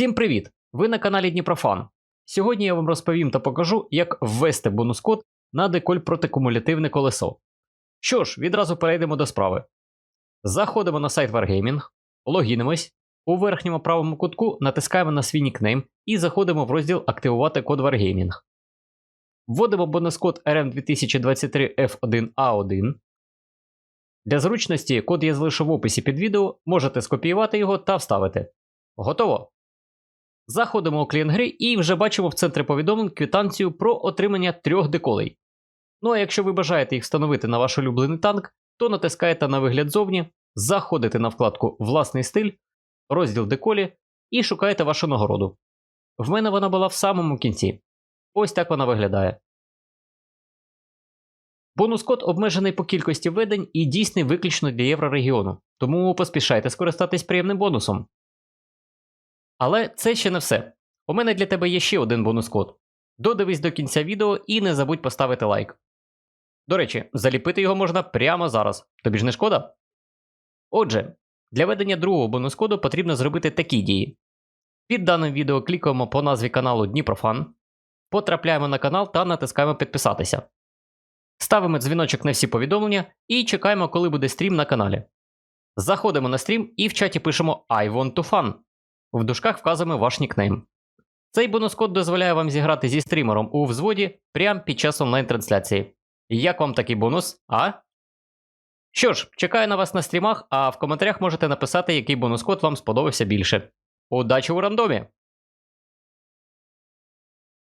Всім привіт! Ви на каналі Дніпрофан. Сьогодні я вам розповім та покажу, як ввести бонус-код на деколь протикумулятивне колесо. Що ж, відразу перейдемо до справи. Заходимо на сайт Wargaming, логінимось, у верхньому правому кутку натискаємо на свій нікнейм і заходимо в розділ Активувати код Wargaming. Вводимо бонус-код RM2023F1A1. Для зручності код я залишу в описі під відео, можете скопіювати його та вставити. Готово? Заходимо у клієнт гри і вже бачимо в центрі повідомлень квитанцію про отримання трьох деколей. Ну а якщо ви бажаєте їх встановити на ваш улюблений танк, то натискаєте на вигляд зовні, заходите на вкладку Власний стиль, розділ деколі і шукаєте вашу нагороду. В мене вона була в самому кінці. Ось так вона виглядає. Бонус-код обмежений по кількості введень і дійсний виключно для єврорегіону, тому поспішайте скористатись приємним бонусом. Але це ще не все. У мене для тебе є ще один бонус-код. Додивись до кінця відео і не забудь поставити лайк. До речі, заліпити його можна прямо зараз. Тобі ж не шкода? Отже, для ведення другого бонус-коду потрібно зробити такі дії. Під даним відео клікаємо по назві каналу Дніпрофан, потрапляємо на канал та натискаємо підписатися. Ставимо дзвіночок на всі повідомлення і чекаємо, коли буде стрім на каналі. Заходимо на стрім і в чаті пишемо I want to fun. В дужках вказуємо ваш нікнейм. Цей бонус-код дозволяє вам зіграти зі стрімером у взводі прямо під час онлайн-трансляції. Як вам такий бонус, а? Що ж, чекаю на вас на стрімах, а в коментарях можете написати, який бонус-код вам сподобався більше. Удачі у рандомі!